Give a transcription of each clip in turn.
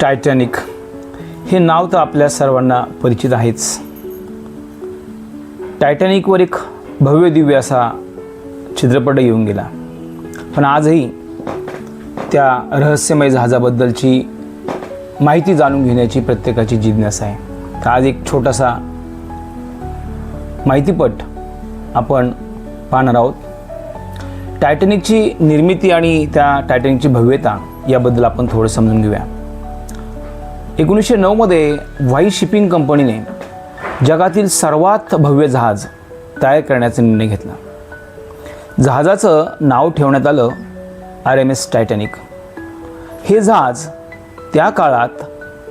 Titanic. हे नाव तर आपल्या सर्वांना परिचित आहेच. टायटॅनिकवर एक भव्य दिव्य असा चित्रपट येऊन गेला. पण आजही त्या रहस्यमय जहाजाबद्दलची माहिती जाणून घेण्याची प्रत्येकाची जिज्ञासा आहे. तर आज एक छोटासा माहितीपट आपण पाहणार आहोत. टायटॅनिकची निर्मिती आणि त्या टायटॅनिकची भव्यता याबद्दल आपण थोडं समजून घेऊया. एकोणीसशे नऊमध्ये व्हाई शिपिंग कंपनीने जगातील सर्वात भव्य जहाज तयार करण्याचा निर्णय घेतला. जहाजाचं नाव ठेवण्यात आलं आर एम एस टायटॅनिक. हे जहाज त्या काळात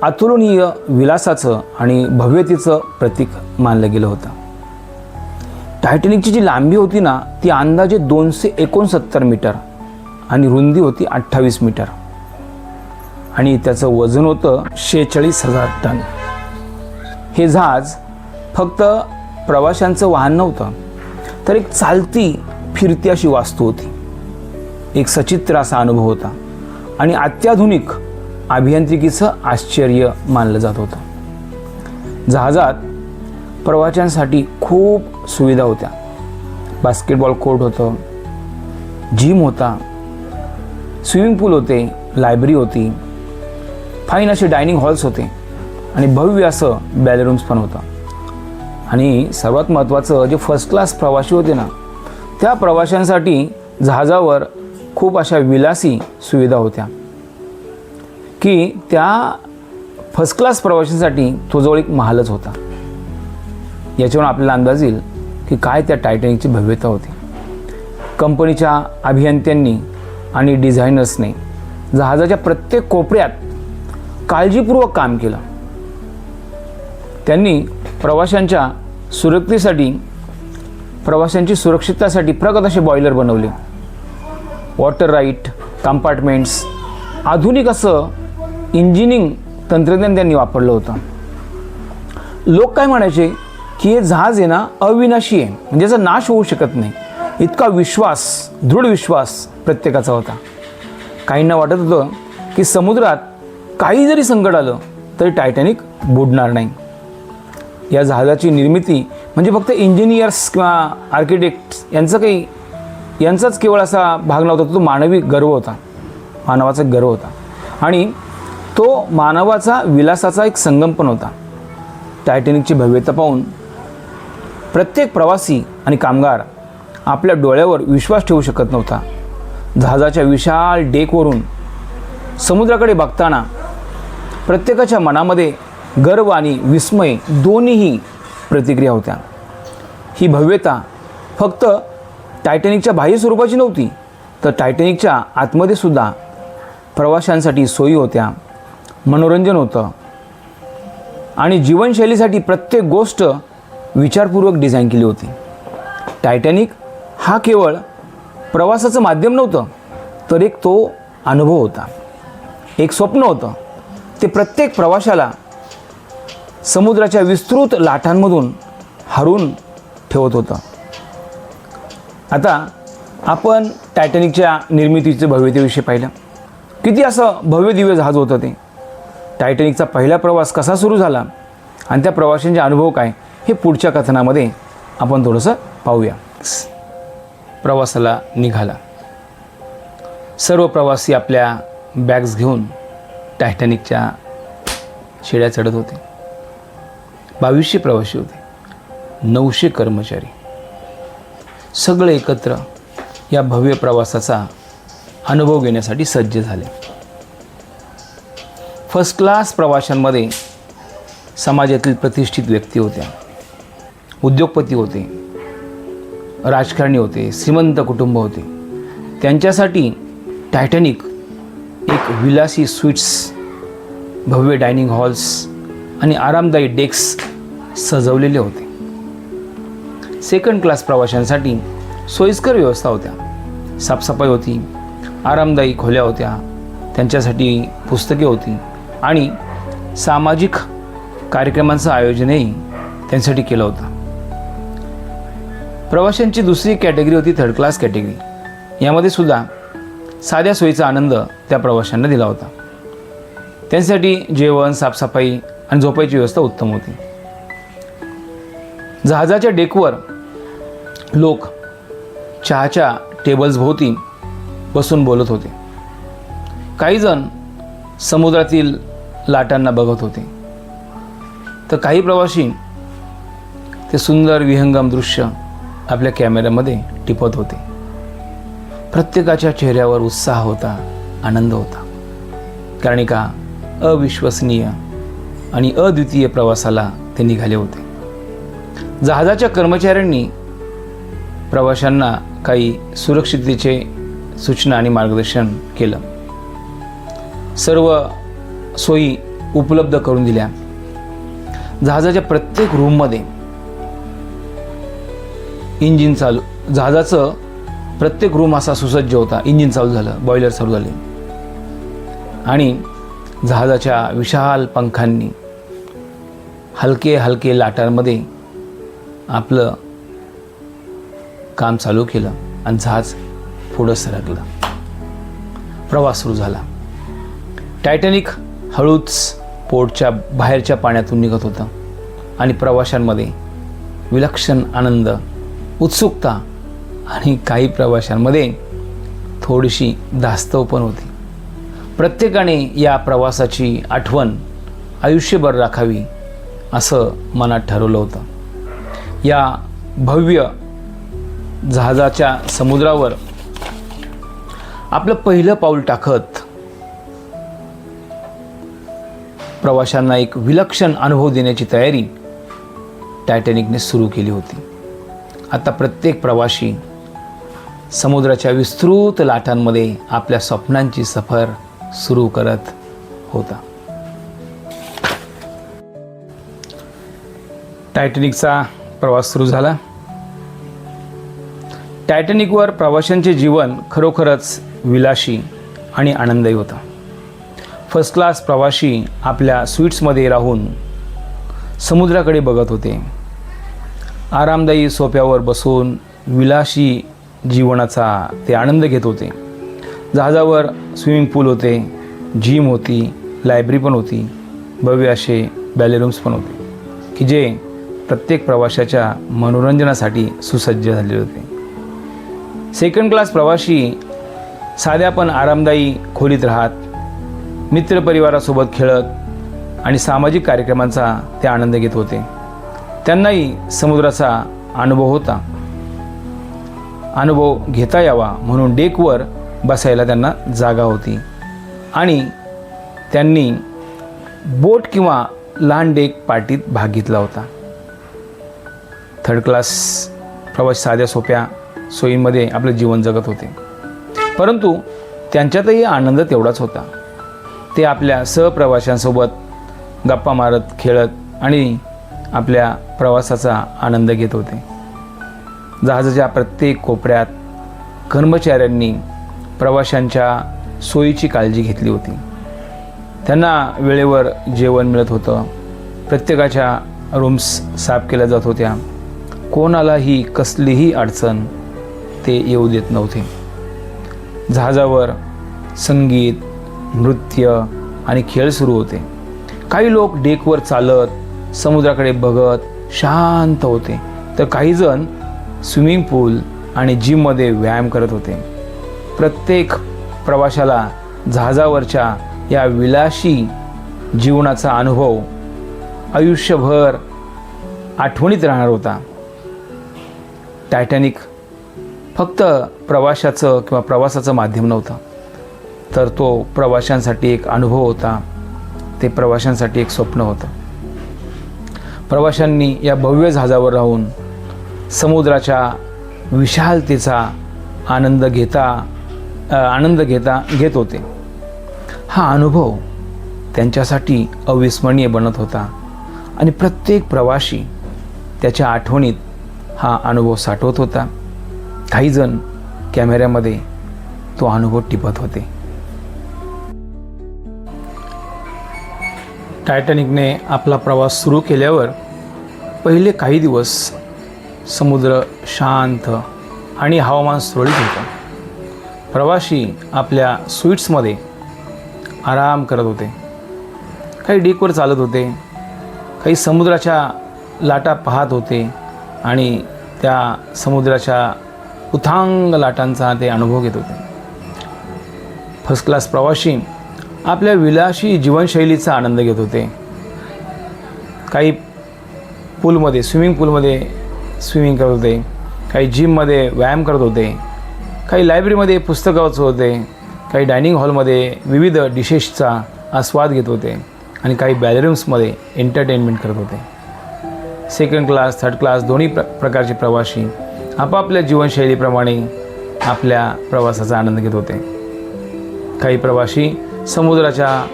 अतुलनीय विलासाचं आणि भव्यतेचं प्रतीक मानलं गेलं होतं. टायटॅनिकची जी लांबी होती ना ती अंदाजे दोनशे एकोणसत्तर मीटर आणि रुंदी होती अठ्ठावीस मीटर. आणि त्याचं वजन होतं शेहेचाळीस हजार टन. हे जहाज फक्त प्रवाशांचं वाहन नव्हतं तर एक चालती फिरती अशी वास्तू होती. एक सचित्र असा अनुभव होता आणि अत्याधुनिक अभियांत्रिकीचं आश्चर्य मानलं जात होतं. जहाजात प्रवाशांसाठी खूप सुविधा होत्या. बास्केटबॉल कोर्ट होतं जिम होता स्विमिंग पूल होते लायब्ररी होती फाईन असे डायनिंग हॉल्स होते आणि भव्य असं बॅलरूम्स पण होतं. आणि सर्वात महत्त्वाचं जे फर्स्ट क्लास प्रवासी होते ना त्या प्रवाशांसाठी जहाजावर खूप अशा विलासी सुविधा होत्या. की त्या फर्स्ट क्लास प्रवाशांसाठी तो जवळ एक महालच होता. याच्यावरून आपल्याला अंदाज येईल की काय त्या टायटॅनिकची भव्यता होती. कंपनीच्या अभियंत्यांनी आणि डिझायनर्सने जहाजाच्या प्रत्येक कोपऱ्यात काळजीपूर्वक काम केलं. त्यांनी प्रवाशांच्या सुरक्षेसाठी प्रवाशांची सुरक्षिततासाठी प्रगत असे बॉयलर बनवले. वॉटर राईट कंपार्टमेंट्स आधुनिक असं इंजिनिंग तंत्रज्ञान त्यांनी वापरलं होतं. लोक काय म्हणायचे? की हे जहाज आहे ना अविनाशी आहे. म्हणजे याचा नाश होऊ शकत नाही. इतका विश्वास दृढ विश्वास प्रत्येकाचा होता. काहींना वाटत होतं की समुद्रात काही जरी संकट आलं तरी टायटॅनिक बुडणार नाही. या जहाजाची निर्मिती म्हणजे फक्त इंजिनियर्स किंवा आर्किटेक्ट्स यांचं काही यांचाच केवळ असा भाग नव्हता तो मानवी गर्व होता. मानवाचा एक गर्व होता. आणि तो मानवाचा विलासाचा एक संगम पण होता. टायटॅनिकची भव्यता पाहून प्रत्येक प्रवासी आणि कामगार आपल्या डोळ्यावर विश्वास ठेवू शकत नव्हता. जहाजाच्या विशाल डेकवरून समुद्राकडे बघताना प्रत्येकाच्या मनामध्ये गर्व आणि विस्मय दोन्हीही प्रतिक्रिया होत्या. ही भव्यता फक्त टायटॅनिकच्या बाह्य स्वरूपाची नव्हती तर टायटॅनिकच्या आतमध्ये सुद्धा प्रवाशांसाठी सोयी होत्या मनोरंजन होतं आणि जीवनशैलीसाठी प्रत्येक गोष्ट विचारपूर्वक डिझाईन केली होती. टायटॅनिक हा केवळ प्रवासाचं माध्यम नव्हतं तर एक तो अनुभव होता. एक स्वप्न होतं ते प्रत्येक प्रवाशाला समुद्राच्या विस्तृत लाटांमधून हरून ठेवत होतं. आता आपण टायटॅनिकच्या निर्मितीचे भव्यतेविषयी पाहिलं. किती असं भव्य दिव्य जहाज होतं ते. टायटॅनिकचा पहिला प्रवास कसा सुरू झाला आणि त्या प्रवाशांचे अनुभव काय हे पुढच्या कथनामध्ये आपण थोडंसं पाहूया. प्रवासाला निघाला. सर्व प्रवासी आपल्या बॅग्स घेऊन टायटॅनिकच्या शिड्या चढत होते. बावीसशे प्रवासी होते. नऊशे कर्मचारी. सगळे एकत्र या भव्य प्रवासाचा अनुभव घेण्यासाठी सज्ज झाले. फर्स्ट क्लास प्रवाशांमध्ये समाजातील प्रतिष्ठित व्यक्ती होत्या. उद्योगपती होते. राजकारणी होते. श्रीमंत कुटुंब होते. त्यांच्यासाठी टायटॅनिक एक विलासी स्वीट्स भव्य डायनिंग हॉल्स आणि आरामदायी डेस्क सजवलेले होते. सेकंड क्लास प्रवाशांसाठी सोयीस्कर व्यवस्था होत्या. साफसफाई होती आरामदायी खोल्या होत्या त्यांच्यासाठी पुस्तके होती आणि सामाजिक कार्यक्रमांचं आयोजनही त्यांच्यासाठी केलं होतं. प्रवाशांची दुसरी कॅटेगरी होती थर्ड क्लास कॅटेगरी यामध्ये सुद्धा साध्या सोयीचा आनंद त्या प्रवाशांना दिला होता. त्यांच्यासाठी जेवण साफसफाई आणि झोपायची व्यवस्था उत्तम होती. जहाजाच्या डेकवर लोक चहाच्या टेबल्सभोवती बसून बोलत होते. काही जण समुद्रातील लाटांना बघत होते. तर काही प्रवासी ते सुंदर विहंगम दृश्य आपल्या कॅमेऱ्यामध्ये टिपत होते. प्रत्येकाच्या चेहऱ्यावर उत्साह होता आनंद होता. कारण का अविश्वसनीय आणि अद्वितीय प्रवासाला ते निघाले होते. जहाजाच्या कर्मचाऱ्यांनी प्रवाशांना काही सुरक्षिततेचे सूचना आणि मार्गदर्शन केलं. सर्व सोयी उपलब्ध करून दिल्या. जहाजाच्या प्रत्येक रूममध्ये इंजिन चालू जहाजाचं प्रत्येक रूम असा सुसज्ज होता. इंजिन चालू झालं बॉयलर चालू झाले. आणि जहाजाच्या विशाल पंखांनी हलके हलके लाटांमध्ये आपलं काम चालू केलं आणि जहाज पुढं सरकलं. प्रवास सुरू झाला. टायटॅनिक हळूच पोर्टच्या बाहेरच्या पाण्यातून निघत होतं. आणि प्रवाशांमध्ये विलक्षण आनंद उत्सुकता आणि काही प्रवाशांमध्ये थोडीशी धास्तव पण होती. प्रत्येकाने या प्रवासाची आठवण आयुष्यभर राखावी असं मनात ठरवलं होतं. या भव्य जहाजाच्या समुद्रावर आपलं पहिलं पाऊल टाकत प्रवाशांना एक विलक्षण अनुभव देण्याची तयारी टायटॅनिकने सुरू केली होती. आता प्रत्येक प्रवासी समुद्राच्या विस्तृत लाटांमध्ये आपल्या स्वप्नांची सफर सुरू करत होता. टायटॅनिकचा प्रवास सुरू झाला. टायटॅनिकवर प्रवाशांचे जीवन खरोखरच विलाशी आणि आनंददायी होतं. फर्स्ट क्लास प्रवाशी आपल्या स्वीट्समध्ये राहून समुद्राकडे बघत होते. आरामदायी सोप्यावर बसून विलाशी जीवनाचा ते आनंद घेत होते. जहाजावर स्विमिंग पूल होते जिम होती लायब्ररी पण होती भव्य असे बॅलेरूम्स पण होते की जे प्रत्येक प्रवाशाच्या मनोरंजनासाठी सुसज्ज झालेले होते. सेकंड क्लास प्रवासी साध्या पण आरामदायी खोलीत राहत मित्रपरिवारासोबत खेळत आणि सामाजिक कार्यक्रमांचा ते आनंद घेत होते. त्यांनाही समुद्राचा अनुभव होता. अनुभव घेता यावा म्हणून डेकवर बसायला त्यांना जागा होती. आणि त्यांनी बोट किंवा लहान डेक पार्टीत भाग घेतला होता. थर्ड क्लास प्रवास साध्या सोप्या सोयींमध्ये आपलं जीवन जगत होते. परंतु त्यांच्यातही आनंद तेवढाच होता. ते आपल्या सहप्रवाशांसोबत गप्पा मारत खेळत आणि आपल्या प्रवासाचा आनंद घेत होते. जहाजाच्या प्रत्येक कोपऱ्यात कर्मचाऱ्यांनी प्रवाशांच्या सोयीची काळजी घेतली होती. त्यांना वेळेवर जेवण मिळत होतं. प्रत्येकाच्या रूम्स साफ केल्या जात होत्या. कोणालाही कसलीही अडचण ते येऊ देत नव्हते. जहाजावर संगीत नृत्य आणि खेळ सुरू होते. काही लोक डेकवर चालत समुद्राकडे बघत शांत होते. तर काही जण स्विमिंग पूल आणि जिममध्ये व्यायाम करत होते. प्रत्येक प्रवाशाला जहाजावरच्या या विलाशी जीवनाचा अनुभव आयुष्यभर आठवणीत राहणार होता. टायटॅनिक फक्त प्रवाशाचं किंवा प्रवासाचं माध्यम नव्हतं तर तो प्रवाशांसाठी एक अनुभव होता. ते प्रवाशांसाठी एक स्वप्न होतं. प्रवाशांनी या भव्य जहाजावर राहून समुद्राच्या विशालतेचा आनंद घेता आनंद घेता घेत होते. हा अनुभव त्यांच्यासाठी अविस्मरणीय बनत होता. आणि प्रत्येक प्रवासी त्याच्या आठवणीत हा अनुभव साठवत होता. काहीजण कॅमेऱ्यामध्ये तो अनुभव टिपत होते. टायटॅनिकने आपला प्रवास सुरू केल्यावर पहिले काही दिवस समुद्र शांत आणि हवामान सुरळीत होतं. प्रवाशी आपल्या स्वीट्समध्ये आराम करत होते. काही डेकवर चालत होते काही समुद्राच्या लाटा पाहत होते आणि त्या समुद्राच्या उथांग लाटांचा ते अनुभव घेत होते. फर्स्ट क्लास प्रवाशी आपल्या विलाशी जीवनशैलीचा आनंद घेत होते. काही पूलमध्ये स्विमिंग पूलमध्ये स्विमिंग करत होते. काही जिममध्ये व्यायाम करत होते. काही लायब्ररीमध्ये पुस्तकं वाचत होते. काही डायनिंग हॉलमध्ये विविध डिशेसचा आस्वाद घेत होते आणि काही बॅलरूम्समध्ये एंटरटेनमेंट करत होते. सेकंड क्लास थर्ड क्लास दोन्ही प्र प्रकारचे प्रवासी आपापल्या जीवनशैलीप्रमाणे आपल्या प्रवासाचा आनंद घेत होते. काही प्रवासी समुद्राच्या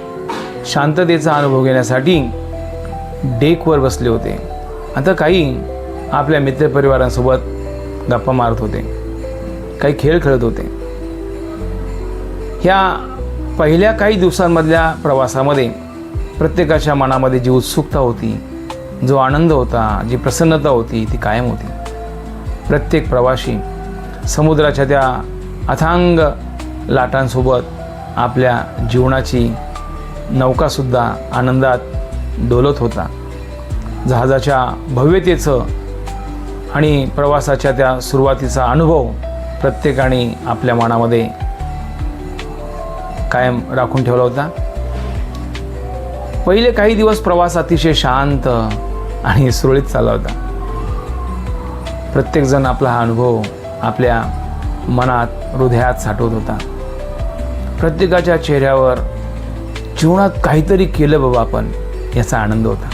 शांततेचा अनुभव घेण्यासाठी डेकवर बसले होते. आता काही आपल्या मित्रपरिवारांसोबत गप्पा मारत होते. काही खेळ खेळत होते. ह्या पहिल्या काही दिवसांमधल्या प्रवासामध्ये प्रत्येकाच्या मनामध्ये जी उत्सुकता होती जो आनंद होता जी प्रसन्नता होती ती कायम होती. प्रत्येक प्रवासी समुद्राच्या त्या अथांग लाटांसोबत आपल्या जीवनाची नौकासुद्धा आनंदात डोलत होता. जहाजाच्या भव्यतेचं आणि प्रवासाच्या त्या सुरुवातीचा अनुभव प्रत्येकाने आपल्या मनामध्ये कायम राखून ठेवला होता. पहिले काही दिवस प्रवास अतिशय शांत आणि सुरळीत चालला होता. प्रत्येकजण आपला हा अनुभव आपल्या मनात हृदयात साठवत होता. प्रत्येकाच्या चेहऱ्यावर जीवनात काहीतरी केलं बाबा आपण याचा आनंद होता.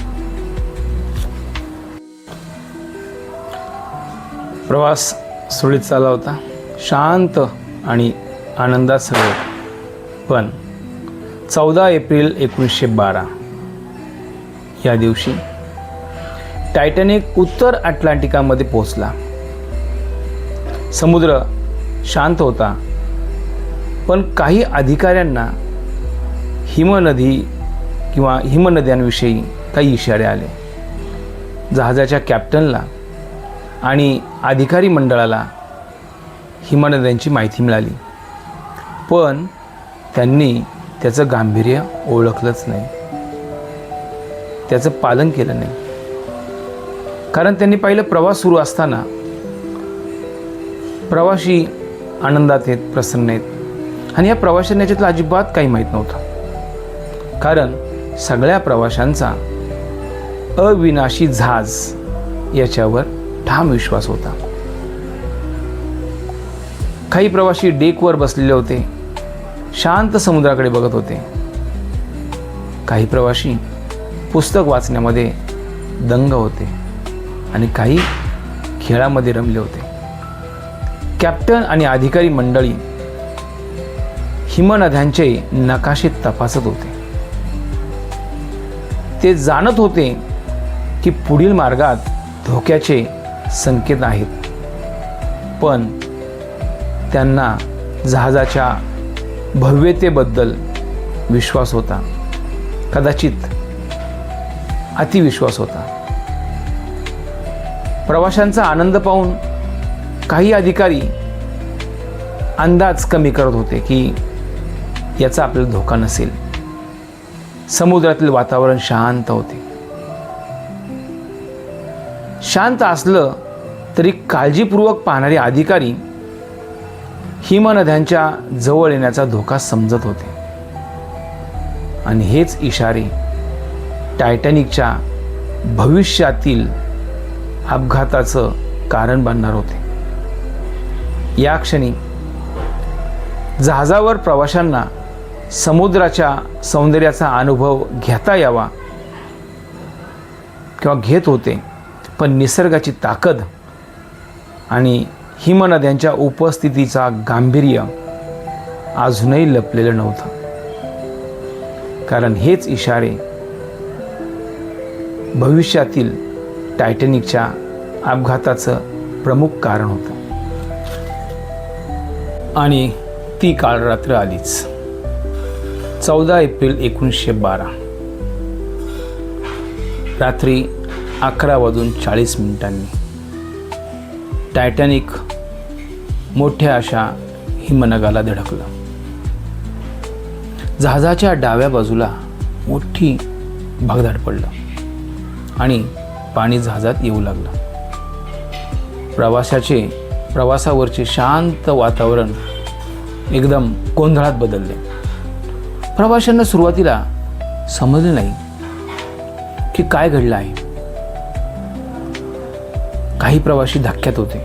प्रवास सुरळीत चालला होता. शांत आणि आनंदात सगळं. पण चौदा एप्रिल एकोणीसशे बारा या दिवशी टायटॅनिक उत्तर अटलांटिकामध्ये पोहोचला. समुद्र शांत होता पण काही अधिकाऱ्यांना हिमनदी किंवा हिमनद्यांविषयी काही इशारे आले. जहाजाच्या कॅप्टनला आणि अधिकारी मंडळाला हिमनद्यांची माहिती मिळाली. पण त्यांनी त्याचं गांभीर्य ओळखलंच नाही. त्याचं पालन केलं नाही. कारण त्यांनी पाहिलं प्रवास सुरू असताना प्रवाशी आनंदात आहेत प्रसन्न आहेत. आणि या प्रवाशांना याच्यातलं अजिबात काही माहीत नव्हतं. कारण सगळ्या प्रवाशांचा अविनाशी झाज याच्यावर ठाम विश्वास होता. काही प्रवासी डेकवर बसलेले होते. शांत समुद्राकडे बघत होते. काही प्रवासी पुस्तक वाचण्यामध्ये दंग होते आणि काही खेळामध्ये रमले होते. कॅप्टन आणि अधिकारी मंडळी हिमनद्यांचे नकाशे तपासत होते. ते जाणत होते की पुढील मार्गात धोक्याचे संकेत आहेत. पण त्यांना जहाजाच्या भव्यतेबद्दल विश्वास होता. कदाचित अतिविश्वास होता. प्रवाशांचा आनंद पाहून काही अधिकारी अंदाज कमी करत होते की याचा आपल्याला धोका नसेल. समुद्रातील वातावरण शांत होते. शांत असलं तरी काळजीपूर्वक पाहणारे अधिकारी हिमनद्यांच्या जवळ येण्याचा धोका समजत होते. आणि हेच इशारे टायटॅनिकच्या भविष्यातील अपघाताचं कारण बनणार होते. या क्षणी जहाजावर प्रवाशांना समुद्राच्या सौंदर्याचा अनुभव घेता यावा किंवा घेत होते. पण निसर्गाची ताकद आणि हिमनद्यांच्या उपस्थितीचा गांभीर्य अजूनही लपलेलं नव्हतं. कारण हेच इशारे भविष्यातील टायटॅनिकच्या अपघाताचं प्रमुख कारण होतं. आणि ती काळरात्र आलीच. चौदा एप्रिल एकोणीसशे बारा. रात्री अकरा वाजून चाळीस मिनिटांनी. टायटॅनिक मोठ्या अशा हिमनगाला धडकलं. जहाजाच्या डाव्या बाजूला मोठी भगदाड पडलं आणि पाणी जहाजात येऊ लागलं. प्रवासाचे प्रवासावरचे शांत वातावरण एकदम गोंधळात बदलले. प्रवाशांना सुरुवातीला समजले नाही की काय घडलं आहे. काही प्रवासी धक्क्यात होते.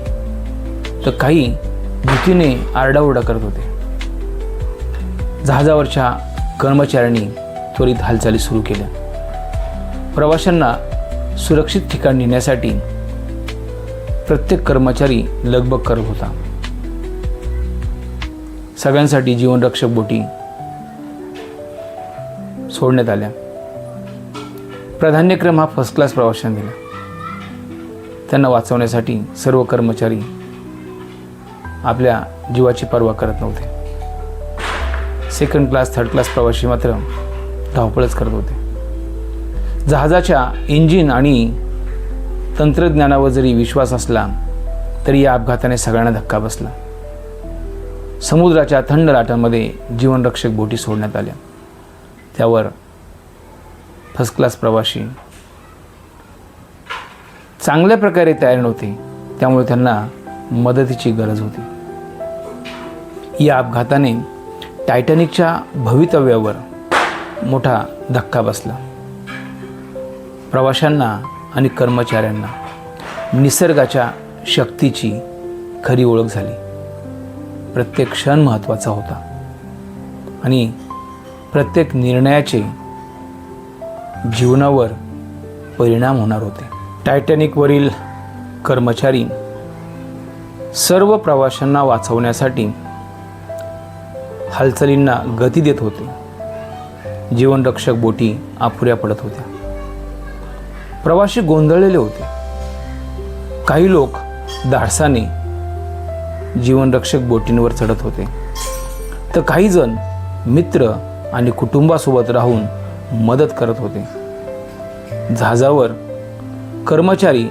तर काही भीतीने आरडाओरडा करत होते. जहाजावरच्या कर्मचाऱ्यांनी त्वरित हालचाली सुरू केल्या. प्रवाशांना सुरक्षित ठिकाण नेण्यासाठी प्रत्येक कर्मचारी लगबग करत होता. सगळ्यांसाठी जीवनरक्षक बोटी सोडण्यात आल्या. प्राधान्यक्रम हा फर्स्ट क्लास प्रवाशांना दिला. त्यांना वाचवण्यासाठी सर्व कर्मचारी आपल्या जीवाची पर्वा करत नव्हते. सेकंड क्लास थर्ड क्लास प्रवासी मात्र धावपळच करत होते. जहाजाच्या इंजिन आणि तंत्रज्ञानावर जरी विश्वास असला तरी या अपघाताने सगळ्यांना धक्का बसला. समुद्राच्या थंड लाटांमध्ये जीवनरक्षक बोटी सोडण्यात आल्या. त्यावर फर्स्ट क्लास प्रवासी चांगल्या प्रकारे तयार नव्हते. त्यामुळे त्यांना मदतीची गरज होती. या अपघाताने टायटॅनिकच्या भवितव्यावर मोठा धक्का बसला. प्रवाशांना आणि कर्मचाऱ्यांना निसर्गाच्या शक्तीची खरी ओळख झाली. प्रत्येक क्षण महत्त्वाचा होता. आणि प्रत्येक निर्णयाचे जीवनावर परिणाम होणार होते. टायटॅनिकवरील कर्मचारी सर्व प्रवाशांना वाचवण्यासाठी हालचालींना गती देत होते. जीवनरक्षक बोटी अपुऱ्या पडत होत्या. प्रवासी गोंधळलेले होते. काही लोक धाडसाने जीवनरक्षक बोटींवर चढत होते. तर काही जण मित्र आणि कुटुंबासोबत राहून मदत करत होते. जहाजावर कर्मचारी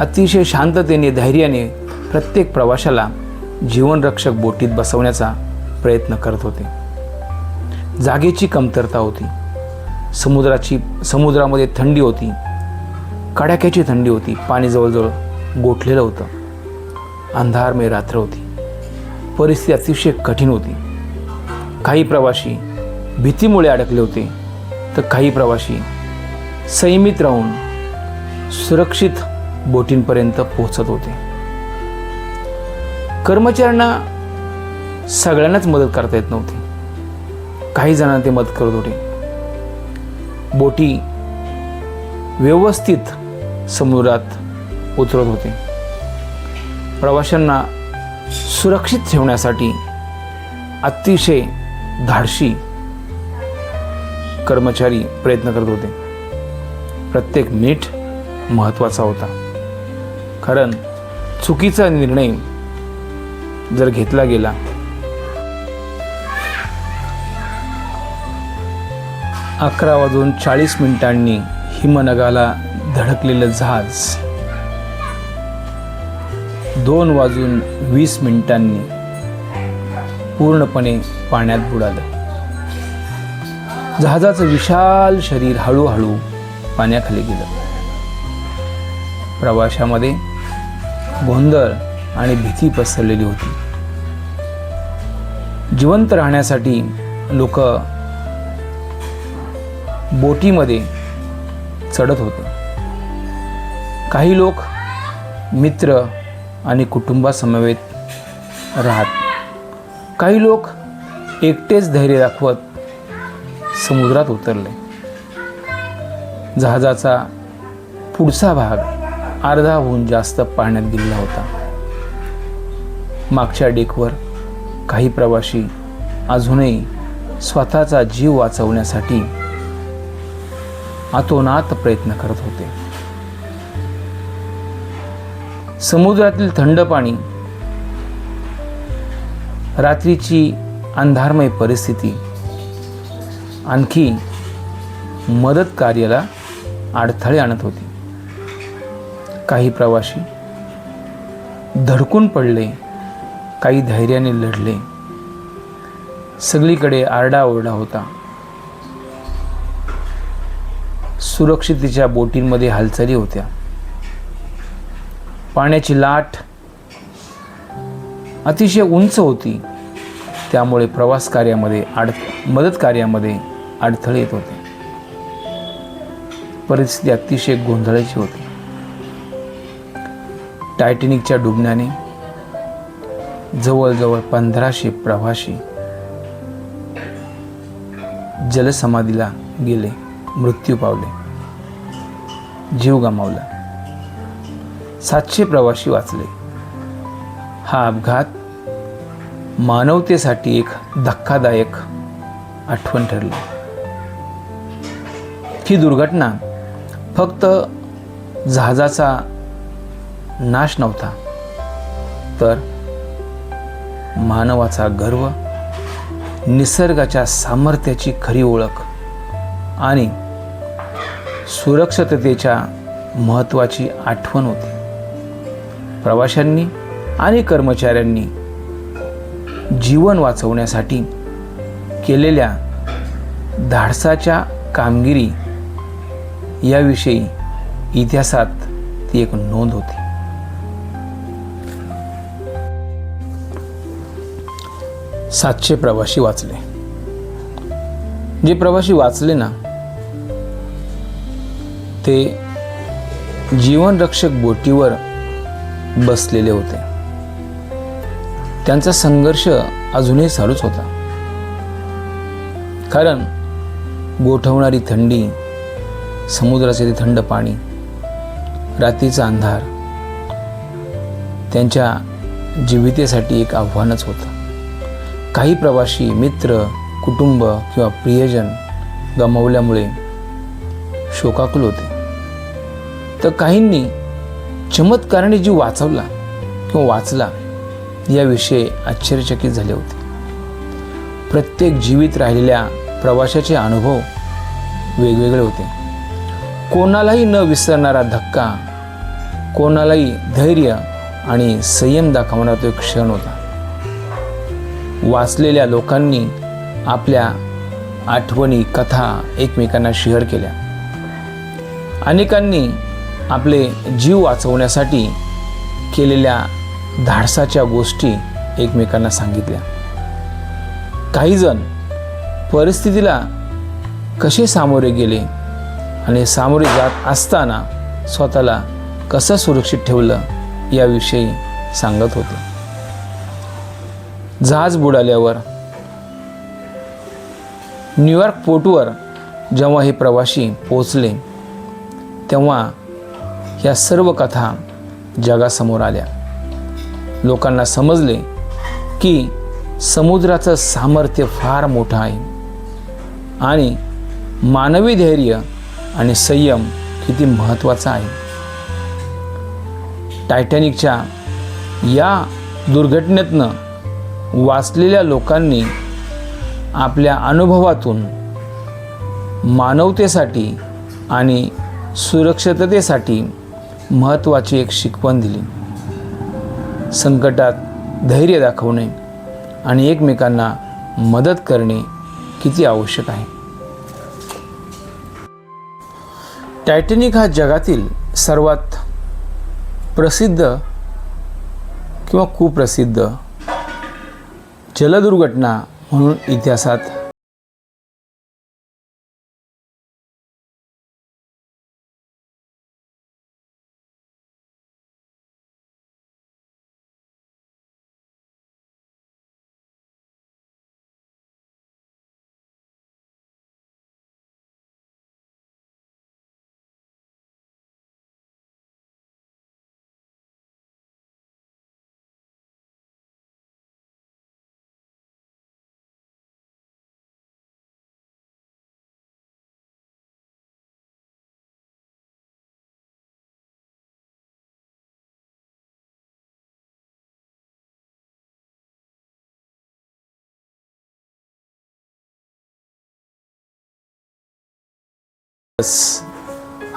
अतिशय शांततेने धैर्याने प्रत्येक प्रवाशाला जीवनरक्षक बोटीत बसवण्याचा प्रयत्न करत होते. जागेची कमतरता होती. समुद्राची समुद्रामध्ये थंडी होती. कडाक्याची थंडी होती. पाणी जवळजवळ गोठलेलं होतं. अंधारमय रात्र होती. परिस्थिती अतिशय कठीण होती. काही प्रवासी भीतीमुळे अडकले होते. तर काही प्रवासी संयमित राहून सुरक्षित बोटींपर्यंत पोहोचत होते. कर्मचाऱ्यांना सगळ्यांनाच मदत करता येत नव्हती. काही जणांना ते मदत करत होते. बोटी व्यवस्थित समुद्रात उतरत होते. प्रवाशांना सुरक्षित ठेवण्यासाठी अतिशय धाडशी कर्मचारी प्रयत्न करत होते. प्रत्येक मिनिट महत्त्वाचा होता. कारण चुकीचा निर्णय जर घेतला गेला अकरा वाजून चाळीस मिनिटांनी हिमनगाला धडकलेलं जहाज दोन वाजून वीस मिनिटांनी पूर्णपणे पाण्यात बुडालं. जहाजाचं विशाल शरीर हळूहळू पाण्याखाली गेलं. प्रवाशामध्ये गोंधळ आणि भीती पसरलेली होती. जिवंत राहण्यासाठी लोक बोटीमध्ये चढत होते. काही लोक मित्र आणि कुटुंबासमवेत राहत. काही लोक एकटेच धैर्य दाखवत समुद्रात उतरले. जहाजाचा पुढचा भाग अर्धाहून जास्त पाण्यात गेलेला होता. मागच्या डेकवर काही प्रवासी अजूनही स्वतःचा जीव वाचवण्यासाठी आतोनात प्रयत्न करत होते. समुद्रातील थंड पाणी रात्रीची अंधारमय परिस्थिती आणखी मदत कार्याला अडथळे आणत होती. काही प्रवासी धडकून पडले काही धैर्याने लढले. सगळीकडे आरडाओरडा होता. सुरक्षितेच्या बोटींमध्ये हालचाली होत्या. पाण्याची लाट अतिशय उंच होती. त्यामुळे प्रवास कार्यामध्ये आड मदत कार्यामध्ये अडथळे येत होते. परिस्थिती अतिशय गोंधळाची होती. टायटॅनिकच्या डुबण्याने जवळजवळ पंधराशे प्रवाशी जलसमाधीला गेले मृत्यू पावले जीव गमावला. सातशे प्रवासी वाचले. हा अपघात मानवतेसाठी एक धक्कादायक आठवण ठरली. ही दुर्घटना फक्त जहाजाचा नाश नव्हता. तर मानवाचा गर्व निसर्गाच्या सामर्थ्याची खरी ओळख आणि सुरक्षिततेच्या महत्त्वाची आठवण होती. प्रवाशांनी आणि कर्मचाऱ्यांनी जीवन वाचवण्यासाठी केलेल्या धाडसाच्या कामगिरी याविषयी इतिहासात ती एक नोंद होती. सातशे प्रवासी वाचले. जे प्रवासी वाचले ना ते जीवनरक्षक बोटीवर बसलेले होते. त्यांचा संघर्ष अजूनही चालूच होता. कारण गोठवणारी थंडी समुद्राचे ते थंड पाणी रात्रीचा अंधार त्यांच्या जीवितेसाठी एक आव्हानच होतं. काही प्रवासी मित्र कुटुंब किंवा प्रियजन गमावल्यामुळे शोकाकुल होते. तर काहींनी चमत्काराने जीव वाचवला किंवा वाचला याविषयी आश्चर्यचकित झाले होते. प्रत्येक जीवित राहिलेल्या प्रवाशाचे अनुभव वेगवेगळे होते. कोणालाही न विसरणारा धक्का कोणालाही धैर्य आणि संयम दाखवणारा तो एक क्षण होता. वाचलेल्या लोकांनी आपल्या आठवणी कथा एकमेकांना शेअर केल्या. अनेकांनी आपले जीव वाचवण्यासाठी केलेल्या धाडसाच्या गोष्टी एकमेकांना सांगितल्या. काहीजण परिस्थितीला कसे सामोरे गेले आणि सामोरे जात असताना स्वतःला कसं सुरक्षित ठेवलं याविषयी सांगत होते. जहाज बुडाल्यावर न्यूयॉर्क पोर्टवर जेव्हा हे प्रवासी पोचले तेव्हा या सर्व कथा जगासमोर आल्या. लोकांना समजले की समुद्राचं सामर्थ्य फार मोठं आहे आणि मानवी धैर्य आणि संयम किती महत्त्वाचा आहे. टायटॅनिकच्या या दुर्घटनेतनं वाचलेल्या लोकांनी आपल्या अनुभवातून मानवतेसाठी आणि सुरक्षिततेसाठी महत्त्वाची एक शिकवण दिली. संकटात धैर्य दाखवणे आणि एकमेकांना मदत करणे किती आवश्यक आहे? टायटॅनिक हा जगातील सर्वात प्रसिद्ध किंवा कुप्रसिद्ध जलदुर्घटना म्हणून इतिहासात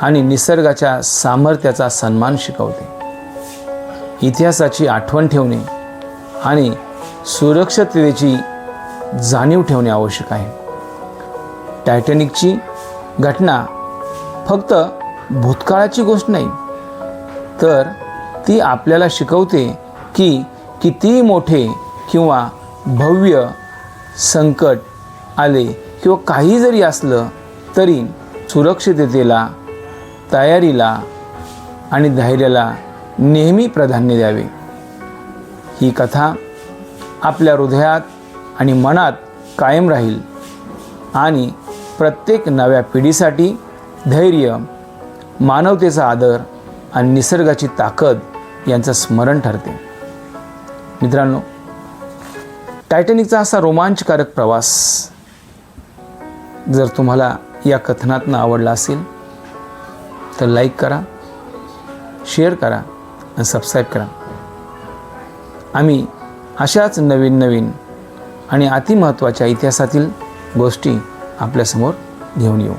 आणि निसर्गाच्या सामर्थ्याचा सन्मान शिकवते. इतिहासाची आठवण ठेवणे आणि सुरक्षिततेची जाणीव ठेवणे आवश्यक आहे. टायटॅनिकची घटना फक्त भूतकाळाची गोष्ट नाही तर ती आपल्याला शिकवते की किती मोठे किंवा भव्य संकट आले किंवा काही जरी असलं तरी सुरक्षिततेला तयारीला आणि धैर्याला नेहमी प्राधान्य द्यावे. ही कथा आपल्या हृदयात आणि मनात कायम राहील आणि प्रत्येक नव्या पिढीसाठी धैर्य मानवतेचा आदर आणि निसर्गाची ताकद यांचं स्मरण ठरते. मित्रांनो टायटॅनिकचा असा रोमांचकारक प्रवास जर तुम्हाला या कथनातनं आवडला असेल तर लाईक करा शेअर करा आणि सबस्क्राईब करा. आम्ही अशाच नवीन नवीन आणि अतिमहत्त्वाच्या इतिहासातील गोष्टी आपल्यासमोर घेऊन येऊ.